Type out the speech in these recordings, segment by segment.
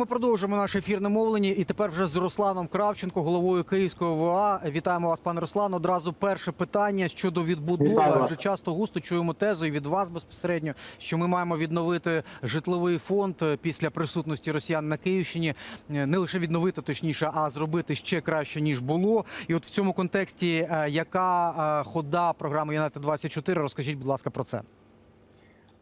ми продовжуємо наше ефірне мовлення. І тепер вже з Русланом Кравченко, головою Київського ВА. Вітаємо вас, пане Руслан. Одразу перше питання щодо відбудови. Вже часто густо чуємо тезу і від вас безпосередньо, що ми маємо відновити житловий фонд е, після присутності росіян на Київщині. Е, Не лише відновити, точніше, а зробити ще краще ніж було. І от в цьому контексті, е, яка хода програми Юнайтед 24 Розкажіть, будь ласка, про це.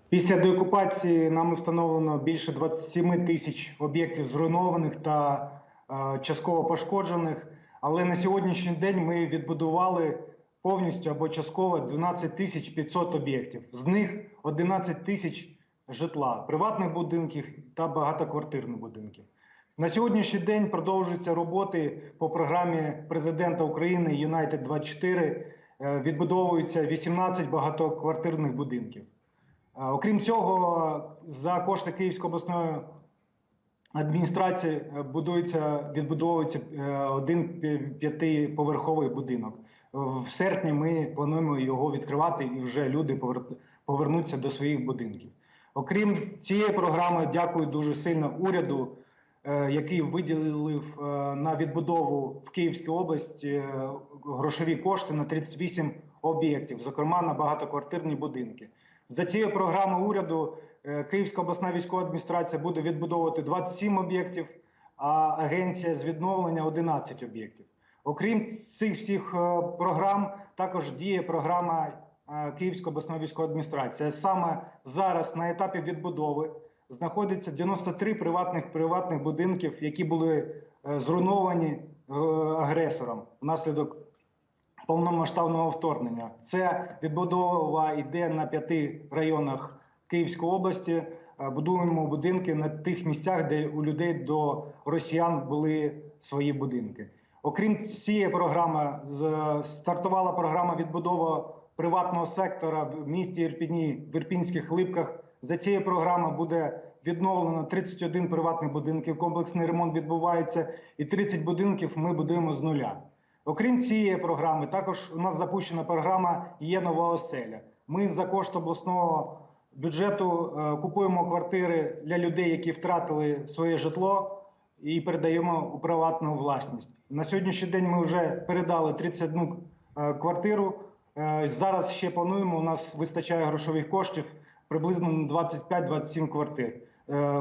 Після деокупації нами встановлено більше 27 тисяч об'єктів зруйнованих та е, частково пошкоджених. Але на сьогоднішній день ми відбудували повністю або частково 12 тисяч 500 об'єктів. З них 11 тисяч житла, приватних будинків та багатоквартирних будинків. На сьогоднішній день продовжуються роботи по програмі президента України Юнайтед 24 Е, Відбудовуються 18 багатоквартирних будинків. Окрім цього, за кошти Київської обласної адміністрації е, будується, відбудовується е, один п'ятиповерховий будинок. В серпні ми плануємо його відкривати, і вже люди повернуться до своїх будинків. Окрім цієї програми, дякую дуже сильно уряду, е, який виділив на відбудову в Київській області грошові кошти на 38 об'єктів, зокрема на багатоквартирні будинки. За цією програмою уряду е, Київська обласна військова адміністрація буде відбудовувати 27 об'єктів, а агенція з відновлення 11 об'єктів. Окрім цих всіх е, програм, також діє програма е, Київської обласної військової адміністрації. Саме зараз на етапі відбудови знаходиться 93 приватних приватних будинків, які були зруйновані агресором внаслідок повномасштабного вторгнення. Це відбудова йде на п'яти районах Київської області. Е, Будуємо будинки на тих місцях, де у людей до росіян були свої будинки. Окрім цієї програми, стартувала програма відбудова приватного сектора в місті Ірпіні, в Ірпінських липках. За цією програмою буде відновлено 31 приватних будинків. Комплексний ремонт відбувається, і 30 будинків ми будуємо з нуля. Окрім цієї програми, також у нас запущена програма Є нова оселя. Ми за кошт обласного бюджету е, купуємо квартири для людей, які втратили своє житло, і передаємо у приватну власність. На сьогоднішній день ми вже передали 31 е, квартиру. Е, Зараз ще плануємо. У нас вистачає грошових коштів приблизно на 25-27 квартир.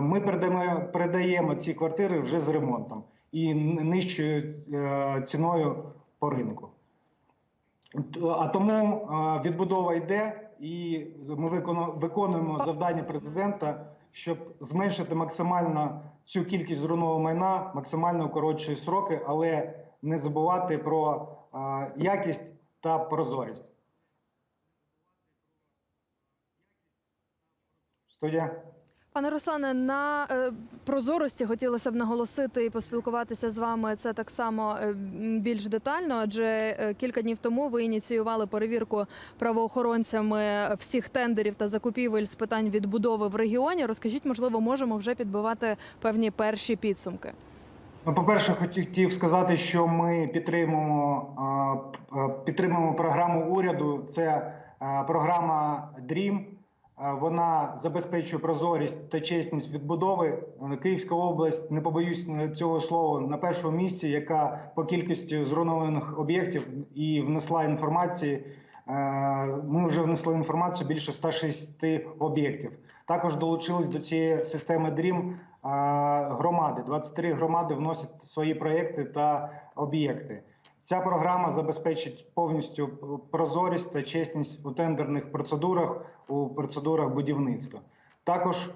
Ми передаємо, передаємо ці квартири вже з ремонтом і нижчою ціною по ринку. А тому відбудова йде, і ми виконуємо завдання президента, щоб зменшити максимально цю кількість зруйнованого майна, максимально укорочує сроки, але не забувати про якість та прозорість. Студія. Пане Руслане, на е, прозорості хотілося б наголосити і поспілкуватися з вами це так само е, більш детально, адже е, кілька днів тому ви ініціювали перевірку правоохоронцями всіх тендерів та закупівель з питань відбудови в регіоні. Розкажіть, можливо, можемо вже підбивати певні перші підсумки. Ну, по-перше, хотів сказати, що ми підтримуємо, підтримуємо програму уряду. Це програма DREAM. Вона забезпечує прозорість та чесність відбудови. Е, Київська область, не побоюсь е, цього слова, на першому місці, яка по кількості зруйнованих об'єктів і внесла інформації. Е, Ми вже внесли інформацію більше 106 об'єктів. Також долучились до цієї системи DREAM громади. 23 громади вносять свої проекти та об'єкти. Ця програма забезпечить повністю прозорість та чесність у тендерних процедурах, у процедурах будівництва. Також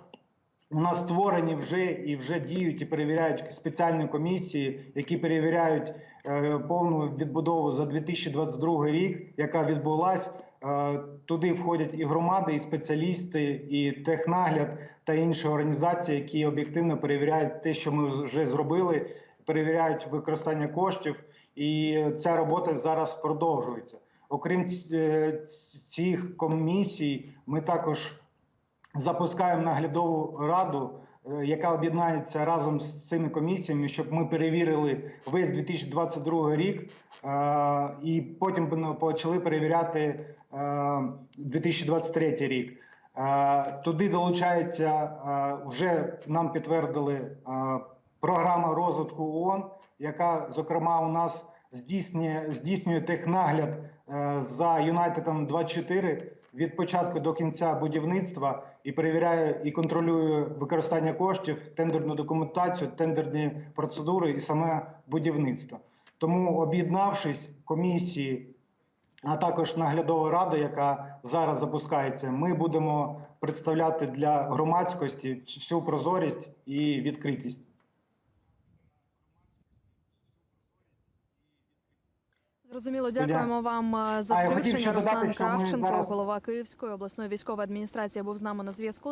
у нас створені вже і вже діють і перевіряють спеціальні комісії, які перевіряють е, повну відбудову за 2022 рік, яка відбулась. Е, туди входять і громади, і спеціалісти, і технагляд та інші організації, які об'єктивно перевіряють те, що ми вже зробили, перевіряють використання коштів, і ця робота зараз продовжується. Окрім е, цих комісій, ми також запускаємо наглядову раду, е, яка об'єднається разом з цими комісіями, щоб ми перевірили весь 2022 рік е, і потім почали перевіряти е, 2023 рік. Туди долучається вже нам підтвердили програма розвитку ООН, яка зокрема у нас здійснює здійснює технагляд е, за Юнайтедом 24 від початку до кінця будівництва і перевіряє і контролює використання коштів, тендерну документацію, тендерні процедури і саме будівництво. Тому, об'єднавшись комісії, а також наглядова рада, яка зараз запускається, ми будемо представляти для громадськості всю прозорість і відкритість. Зрозуміло, дякуємо вам е, за включення. Руслан Кравченко, голова Київської обласної військової адміністрації, був з нами на зв'язку.